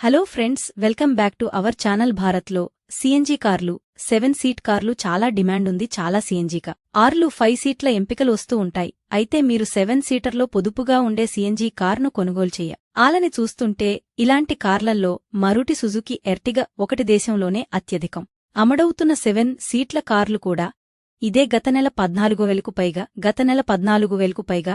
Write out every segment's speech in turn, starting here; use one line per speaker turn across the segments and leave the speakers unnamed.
Hello friends welcome back to our channel భారత్లో. CNG కార్లు seven seat కార్లు చాలా డిమాండ్ ఉంది చాలా సిఎన్జీకా ఆర్లు ఫైవ్ సీట్ల ఎంపికలు వస్తూ ఉంటాయి. అయితే మీరు సెవెన్ సీటర్లో పొదుపుగా ఉండే సీఎన్జీ కార్ను కొనుగోలు చేయ. ఆలని చూస్తుంటే ఇలాంటి కార్లల్లో మరుటి సుజుకి ఎర్టిగా ఒకటి దేశంలోనే అత్యధికం. అమడవుతున్న సెవెన్ సీట్ల కార్లు కూడా ఇదే గత నెల పద్నాలుగు వేలకు పైగా గత నెల పద్నాలుగు వేలకు పైగా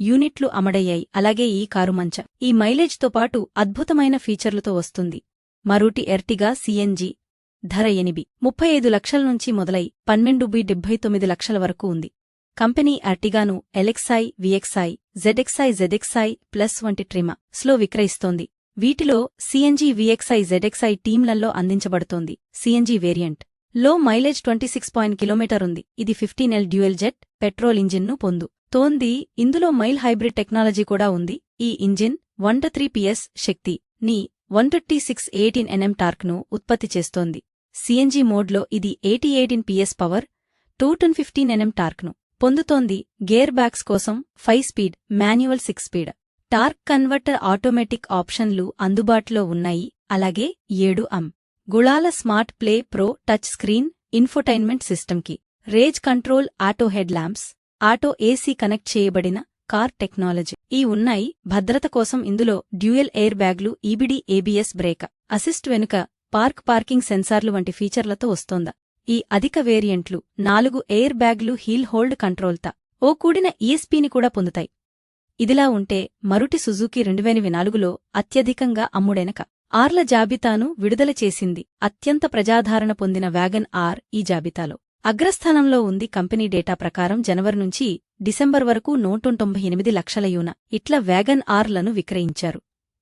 యూనిట్లు అమడయ్యాయి. అలాగే ఈ కారు మంచ ఈ మైలేజ్తో పాటు అద్భుతమైన ఫీచర్లతో వస్తుంది. మరూటి ఎర్టిగా సిఎన్జి ధర ఎనిమిది. ముప్పై ఐదు లక్షల నుంచి మొదలై పన్నెండు బి డెబ్బై తొమ్మిది లక్షల వరకు ఉంది. Company అర్టిగాను LXI VXI ZXI ZXI plus వంటి ట్రిమ స్లో విక్రయిస్తోంది. వీటిలో సిఎన్జి విఎక్సై జెడెక్సై టీంలలో అందించబడుతోంది. CNG variant. లో mileage twenty six point kilometre ఉంది. ఇది fifteen L dual jet petrol ఇంజిన్ను పొందు. తోంది. ఇందులో మైల్ హైబ్రిడ్ టెక్నాలజీ కూడా ఉంది. ఈ ఇంజిన్ వన్ త్రీ పిఎస్ శక్తి ని one twenty six eighteen NM టార్క్ను ఉత్పత్తి చేస్తోంది. సిఎన్జీ మోడ్లో ఇది eighty eighteen PS power two ton fifteen NM టార్క్ను పొందుతోంది. గేర్ బ్యాగ్స్ కోసం five speed manual six speed. Torque converter automatic ఆప్షన్లు అందుబాటులో ఉన్నాయి. అలాగే ఏడు అమ్ గుళాల smart play pro touch screen infotainment సిస్టమ్కి. Raise control auto head lamps auto AC connect చేయబడిన కార్ టెక్నాలజీ. ఈ ఉన్నాయి భద్రత కోసం ఇందులో డ్యూయల్ ఎయిర్ బ్యాగ్లు ఈబిడి ఏబిఎస్ బ్రేక అసిస్ట్ వెనుక పార్క్ పార్కింగ్ సెన్సార్లు వంటి ఫీచర్లతో వస్తోందా. ఈ అధిక వేరియంట్లు నాలుగు ఎయిర్ బ్యాగ్లు హీల్ హోల్డ్ కంట్రోల్తా ఓ కూడిన ఈఎస్పీని కూడా పొందుతాయి. ఇదిలా ఉంటే మరుటి సుజుకి రెండువేల నాలుగులో అత్యధికంగా అమ్ముడెనక ఆర్ల జాబితాను విడుదల చేసింది అత్యంత ప్రజాధారణ పొందిన వ్యాగన్ ఆర్ ఈ జాబితాలో. అగ్రస్థానంలో ఉంది కంపెనీ డేటా ప్రకారం జనవరి నుంచి డిసెంబర్ వరకు నూటొంతొంభై ఎనిమిది లక్షల యూన. ఇట్ల వ్యాగన్ ఆర్లను విక్రయించారు.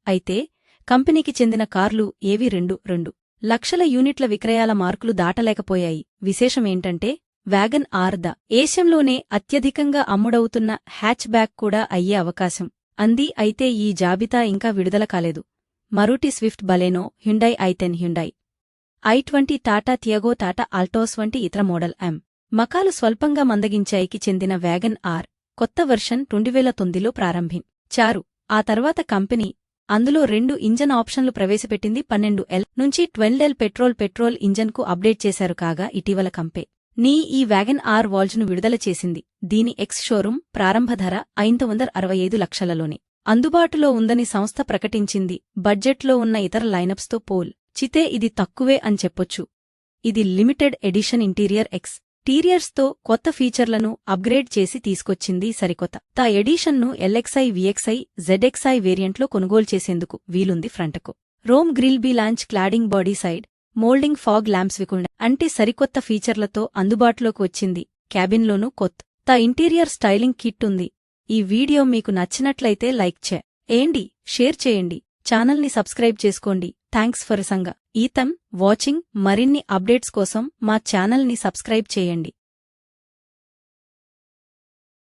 అయితే కంపెనీకి చెందిన కార్లు ఏవి రెండు రెండు. లక్షల యూనిట్ల విక్రయాల మార్కులు దాటలేకపోయాయి. విశేషమేంటంటే వ్యాగన్ ఆర్ ద ఏషంలోనే అత్యధికంగా అమ్ముడవుతున్న హ్యాచ్ బ్యాక్ కూడా అయ్యే అవకాశం. అంది అయితే ఈ జాబితా ఇంకా విడుదల కాలేదు. Maruti Swift Baleno Hyundai i ten Hyundai. I twenty Tata Tiago Tata Altroz వంటి ఇతర మోడల్ ఎం. మకాలు స్వల్పంగా మందగించాయికి చెందిన వ్యాగన్ ఆర్. కొత్త వెర్షన్ రెండువేల తొమ్మిదిలో ప్రారంభించారు ఆ తర్వాత కంపెనీ అందులో రెండు ఇంజన్ ఆప్షన్లు ప్రవేశపెట్టింది పన్నెండు ఎల్ నుంచి ట్వెల్వ్ ఎల్ పెట్రోల్ పెట్రోల్ ఇంజన్కు అప్డేట్ చేశారు కాగా ఇటీవల కంపే. నీ ఈ వ్యాగన్ ఆర్ వాల్జ్ను విడుదల చేసింది. దీని ఎక్స్ షోరూం ప్రారంభ ధర ఐదు వందల అరవై ఐదు లక్షలలోనే. అందుబాటులో ఉందని సంస్థ ప్రకటించింది. బడ్జెట్లో ఉన్న ఇతర లైనప్స్తో పోల్. చితే ఇది తక్కువే అని చెప్పొచ్చు. ఇది లిమిటెడ్ ఎడిషన్ ఇంటీరియర్ ఎక్స్ టీరియర్స్తో కొత్త ఫీచర్లను అప్గ్రేడ్ చేసి తీసుకొచ్చింది సరికొత్త. తా ఎడిషన్ను ఎల్ఎక్స్ఐ విఎక్స్ఐ జెడ్ఎక్స్ఐ వేరియంట్లో కొనుగోలు చేసేందుకు వీలుంది ఫ్రంటకు. రోమ్ గ్రిల్ బీ launch cladding body side moulding fog lamps వికుండా అంటే సరికొత్త ఫీచర్లతో అందుబాటులోకి వచ్చింది. క్యాబిన్లోనూ కొత్త తా ఇంటీరియర్ స్టైలింగ్ కిట్ ఉంది. ఈ వీడియో మీకు నచ్చినట్లయితే లైక్ చే. ఏండి షేర్ చేయండి. ఛానల్ని సబ్స్క్రైబ్ చేసుకోండి. థ్యాంక్స్ ఫర్ సంగ ఈతం వాచింగ్ మరిన్ని అప్డేట్స్ కోసం మా ఛానల్ని సబ్స్క్రైబ్ చేయండి.